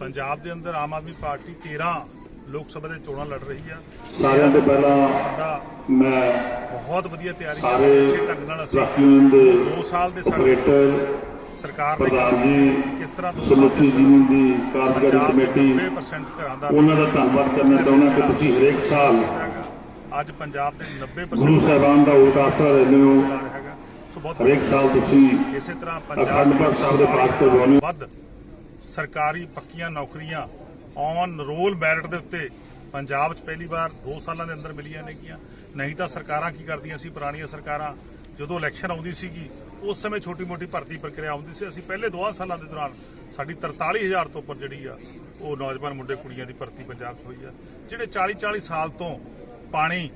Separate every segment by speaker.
Speaker 1: ਪੰਜਾਬ ਦੇ ਅੰਦਰ ਆਮ ਆਦਮੀ ਪਾਰਟੀ 13 ਲੋਕ ਸਭਾ ਦੇ ਚੋਣਾਂ ਲੜ ਰਹੀ ਆ।
Speaker 2: ਸਾਰਿਆਂ ਦੇ ਪਹਿਲਾਂ ਮੈਂ
Speaker 1: ਬਹੁਤ ਵਧੀਆ ਤਿਆਰੀ ਹੈ
Speaker 2: ਸਾਰੇ
Speaker 1: ਅੱਛੇ ਢੰਗ ਨਾਲ ਅਸੀਂ।
Speaker 2: ਟਰੱਕ ਯੂਨੀਅਨ ਦੇ
Speaker 1: 2 ਸਾਲ ਦੇ ਸਾਡੇ ਸਰਕਾਰ ਨੇ ਕਿਸ ਤਰ੍ਹਾਂ 2 ਸਾਲ
Speaker 2: ਸਮੁੱਚੀ
Speaker 1: ਦੇ
Speaker 2: ਯੂਨੀਅਨ ਦੀ ਕਾਰਜਕਾਰੀ ਕਮੇਟੀ
Speaker 1: 90% ਘਰਾਂ ਦਾ
Speaker 2: ਉਹਨਾਂ ਦਾ ਧੰਨਵਾਦ ਕਰਨਾ ਚਾਹੁੰਦਾ ਕਿ ਤੁਸੀਂ ਹਰੇਕ ਸਾਲ।
Speaker 1: ਅੱਜ ਪੰਜਾਬ ਦੇ 90%
Speaker 2: ਗੁਰੂ ਸਾਹਿਬਾਨ ਦਾ ਓਟ ਆਸਰਾ ਲੈਂਦੇ ਹੋ। ਹਰੇਕ ਸਾਲ ਤੁਸੀਂ
Speaker 1: ਇਸੇ ਤਰ੍ਹਾਂ ਪੰਜਾਬ
Speaker 2: ਦੇ ਪਾਠ ਕਰਵਾਉਣੇ
Speaker 1: ਵੱਧ ਸਰਕਾਰੀ ਪੱਕੀਆਂ ਨੌਕਰੀਆਂ ਔਨ ਰੋਲ ਮੈਰਿਟ ਦੇ ਉੱਤੇ ਪੰਜਾਬ 'ਚ ਪਹਿਲੀ ਵਾਰ 2 ਸਾਲਾਂ ਦੇ ਅੰਦਰ ਮਿਲੀਆਂ ਨੇਗੀਆਂ ਨਹੀਂ ਤਾਂ ਸਰਕਾਰਾਂ ਕੀ ਕਰਦੀਆਂ ਸੀ, ਪੁਰਾਣੀਆਂ ਸਰਕਾਰਾਂ? ਜਦੋਂ ਇਲੈਕਸ਼ਨ ਆਉਂਦੀ ਸੀਗੀ, ਉਸ ਸਮੇਂ ਛੋਟੀ-ਮੋਟੀ ਭਰਤੀ ਪ੍ਰਕਿਰਿਆ ਆਉਂਦੀ ਸੀ। ਅਸੀਂ ਪਹਿਲੇ 2 ਸਾਲਾਂ ਦੇ ਦੌਰਾਨ ਸਾਡੀ 43000 ਤੋਂ ਉੱਪਰ ਜਿਹੜੀ ਆ, ਉਹ ਨੌਜਵਾਨ ਮੁੰਡੇ ਕੁੜੀਆਂ ਦੀ ਭਰਤੀ ਪੰਜਾਬ 'ਚ ਹੋਈ ਆ। ਜਿਹੜੇ 40-40 ਸਾਲ ਤੋਂ ਪਾਣੀ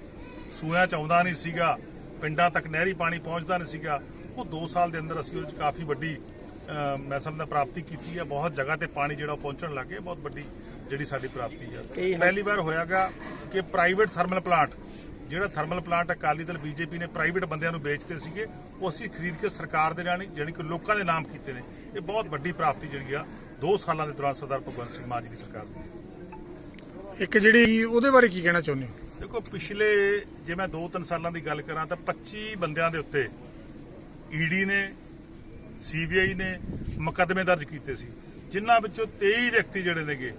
Speaker 1: ਸੂਇਆਂ ਚ ਆਉਂਦਾ ਨਹੀਂ ਸੀਗਾ, ਪਿੰਡਾਂ ਤੱਕ ਨਹਿਰੀ ਪਾਣੀ ਪਹੁੰਚਦਾ ਨਹੀਂ ਸੀਗਾ, ਉਹ 2 ਸਾਲ ਦੇ ਅੰਦਰ ਅਸੀਂ ਉਹਦੇ ਚ ਕਾਫੀ ਵੱਡੀ ਮੈਂ ਸਮਝਦਾ ਪ੍ਰਾਪਤੀ ਕੀਤੀ ਹੈ ਬਹੁਤ ਜਗ੍ਹਾ ਤੇ ਪਾਣੀ ਜਿਹੜਾ ਉਹ ਪਹੁੰਚਣ ਲੱਗ ਗਿਆ। ਬਹੁਤ ਵੱਡੀ ਜਿਹੜੀ ਸਾਡੀ ਪ੍ਰਾਪਤੀ ਹੈ ਪਹਿਲੀ ਵਾਰ ਹੋਇਆਗਾ ਕਿ ਪ੍ਰਾਈਵੇਟ ਥਰਮਲ ਪਲਾਂਟ ਜਿਹੜਾ thermal plant Akali Dal BJP ਨੇ ਪ੍ਰਾਈਵੇਟ ਬੰਦਿਆਂ ਨੂੰ ਵੇਚਦੇ ਸੀਗੇ ਉਹ ਅਸੀਂ ਖਰੀਦ ਕੇ ਸਰਕਾਰ ਦੇ ਜਾਣੀ ਕਿ ਲੋਕਾਂ ਦੇ ਨਾਮ ਕੀਤੇ ਨੇ। ਇਹ ਬਹੁਤ ਵੱਡੀ ਪ੍ਰਾਪਤੀ ਜਿਹੜੀ ਆ 2 ਸਾਲਾਂ ਦੇ ਦੌਰਾਨ ਸਰਦਾਰ ਭਗਵੰਤ ਸਿੰਘ ਮਾਨ ਜੀ ਦੀ ਸਰਕਾਰ ਦੀ
Speaker 3: ਇੱਕ ਜਿਹੜੀ ਉਹਦੇ ਬਾਰੇ ਕੀ ਕਹਿਣਾ ਚਾਹੁੰਦੇ ਹੋ?
Speaker 1: ਦੇਖੋ ਪਿਛਲੇ ਜੇ ਮੈਂ 2-3 ਸਾਲਾਂ ਦੀ ਗੱਲ ਕਰਾਂ ਤਾਂ 25 ਬੰਦਿਆਂ ਦੇ ਉੱਤੇ ਈਡੀ ਨੇ ਸੀਬੀਆਈ ਨੇ ਮੁਕੱਦਮੇ ਦਰਜ ਕੀਤੇ ਸੀ। ਜਿਨ੍ਹਾਂ ਵਿੱਚੋਂ 23 ਵਿਅਕਤੀ ਜਿਹੜੇ ਨੇਗੇ,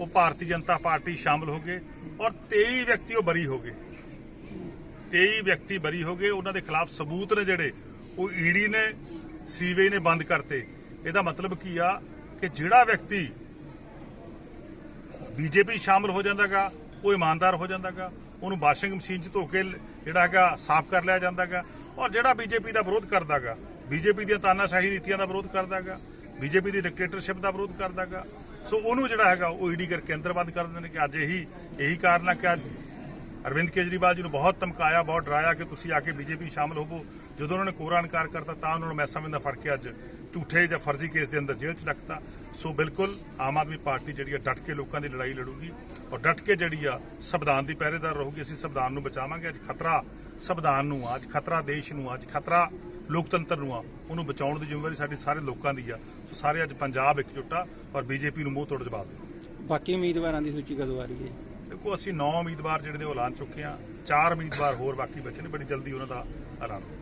Speaker 1: ਉਹ ਭਾਰਤੀ ਜਨਤਾ ਪਾਰਟੀ ਸ਼ਾਮਲ ਹੋ ਗਏ ਔਰ 23 ਵਿਅਕਤੀ ਉਹ ਬਰੀ ਹੋ ਗਏ। 23 ਵਿਅਕਤੀ ਬਰੀ ਹੋ ਗਏ, ਉਹਨਾਂ ਦੇ ਖਿਲਾਫ ਸਬੂਤ ਨੇ ਜਿਹੜੇ, ਉਹ ਈਡੀ ਨੇ, ਸੀਬੀਆਈ ਨੇ ਬੰਦ ਕਰਤੇ। ਇਹਦਾ ਮਤਲਬ ਕੀ ਆ ਕਿ ਜਿਹੜਾ ਵਿਅਕਤੀ ਬੀਜੇਪੀ ਸ਼ਾਮਲ ਹੋ ਜਾਂਦਾਗਾ, ਉਹ ਇਮਾਨਦਾਰ ਹੋ ਜਾਂਦਾਗਾ ਉਹਨੂੰ ਵਾਸ਼ਿੰਗ ਮਸ਼ੀਨ 'ਚ ਧੋ ਕੇ ਜਿਹੜਾ ਹੈਗਾ, ਸਾਫ਼ ਕਰ ਲਿਆ ਜਾਂਦਾਗਾ। ਔਰ ਜਿਹੜਾ ਬੀਜੇਪੀ ਦਾ ਵਿਰੋਧ ਕਰਦਾਗਾ, ਬੀਜੇਪੀ ਦੀਆਂ ਤਾਨਾਸ਼ਾਹੀ ਨੀਤੀਆਂ ਦਾ ਵਿਰੋਧ ਕਰਦਾਗਾ, ਬੀਜੇਪੀ ਦੀ ਡਿਕਟੇਟਰਸ਼ਿਪ ਦਾ ਵਿਰੋਧ ਕਰਦਾਗਾ। ਸੋ ਉਹਨੂੰ ਜਿਹੜਾ ਹੈਗਾ, ਉਹ ਈਡੀ ਕਰਕੇ ਅੰਦਰ ਬੰਦ ਕਰ ਦਿੰਦੇ ਨੇ ਕਿ ਅੱਜ ਇਹੀ ਇਹੀ ਕਾਰਨ ਆ ਕਿ ਅੱਜ ਅਰਵਿੰਦ ਕੇਜਰੀਵਾਲ ਜੀ ਨੂੰ ਬਹੁਤ ਧਮਕਾਇਆ ਬਹੁਤ ਡਰਾਇਆ ਕਿ ਤੁਸੀਂ ਆ ਕੇ ਬੀਜੇਪੀ ਸ਼ਾਮਲ ਹੋਵੋ। ਜਦੋਂ ਉਹਨਾਂ ਨੇ ਕੋਰਾ ਇਨਕਾਰ ਕਰਤਾ ਤਾਂ ਉਹਨਾਂ ਨੂੰ ਮੈਂ ਸਮਝਦਾ ਫੜ ਕੇ ਅੱਜ ਝੂਠੇ ਜਾਂ ਫਰਜ਼ੀ ਕੇਸ ਦੇ ਅੰਦਰ ਜੇਲ੍ਹ 'ਚ ਰੱਖਤਾ। ਸੋ ਬਿਲਕੁਲ ਆਮ ਆਦਮੀ ਪਾਰਟੀ ਜਿਹੜੀ ਆ ਡਟ ਕੇ ਲੋਕਾਂ ਦੀ ਲੜਾਈ ਲੜੂਗੀ ਔਰ ਡਟ ਕੇ ਜਿਹੜੀ ਆ ਸੰਵਿਧਾਨ ਦੀ ਪਹਿਰੇਦਾਰ ਰਹੂਗੀ। ਅਸੀਂ ਸੰਵਿਧਾਨ ਨੂੰ ਬਚਾਵਾਂਗੇ। ਅੱਜ ਖਤਰਾ ਸੰਵਿਧਾਨ ਨੂੰ ਆ, ਅੱਜ ਖਤਰਾ ਦੇਸ਼ ਨੂੰ ਆ, ਅੱਜ ਖਤਰਾ ਲੋਕਤੰਤਰ ਨੂੰ ਆ ਉਹਨੂੰ ਬਚਾਉਣ ਦੀ ਜ਼ਿੰਮੇਵਾਰੀ ਸਾਡੇ ਸਾਰੇ ਲੋਕਾਂ ਦੀ ਆ। ਸੋ ਸਾਰੇ ਅੱਜ ਪੰਜਾਬ ਇਕਜੁੱਟਾ ਔਰ ਬੀਜੇਪੀ ਨੂੰ ਮੂੰਹ ਤੋੜ ਜਵਾਬ ਦੇ।
Speaker 4: ਬਾਕੀ ਉਮੀਦਵਾਰਾਂ ਦੀ ਸੂਚੀ ਕਦੋਂ ਆ ਰਹੀ ਹੈ?
Speaker 1: ਦੇਖੋ, ਅਸੀਂ 9 ਉਮੀਦਵਾਰ ਜਿਹੜੇ ਨੇ ਉਹ ਐਲਾਨ ਚੁੱਕੇ ਆ ਚਾਰ ਉਮੀਦਵਾਰ ਹੋਰ ਬਾਕੀ ਬਚੇ ਨੇ, ਬੜੀ ਜਲਦੀ ਉਹਨਾਂ ਦਾ ਐਲਾਨ ਹੋਊ